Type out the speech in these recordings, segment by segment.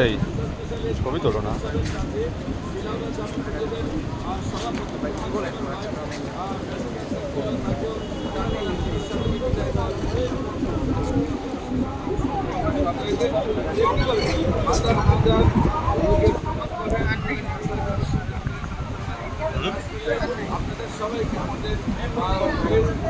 এই ছবি তোলো না।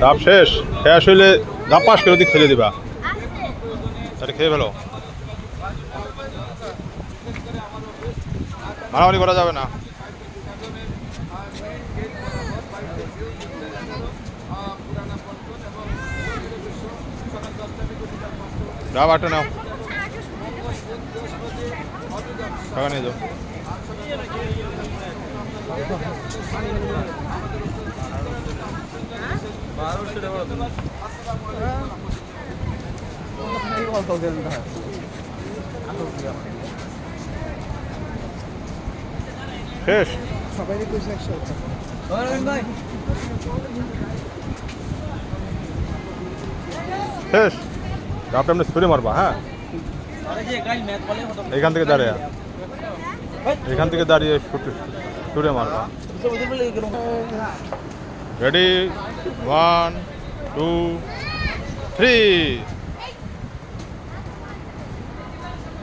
ডাব শেষ। শেষ হইলে ডাব পাস করে দিক ফেলে দিবা। তাহলে খেয়ে ফেলো। মারামারি করা যাবে না। ডাব আটে নাও। টাকা নিয়ে যাও। শেষ সবাই কইছে একশো শেষ ডাবটা এমনি ছুঁড়ে মারবা হ্যাঁ এখান থেকে দাঁড়িয়ে এখান থেকে দাঁড়িয়ে ছুটে ছুঁড়ে মারবা রেডি ওয়ান টু থ্রি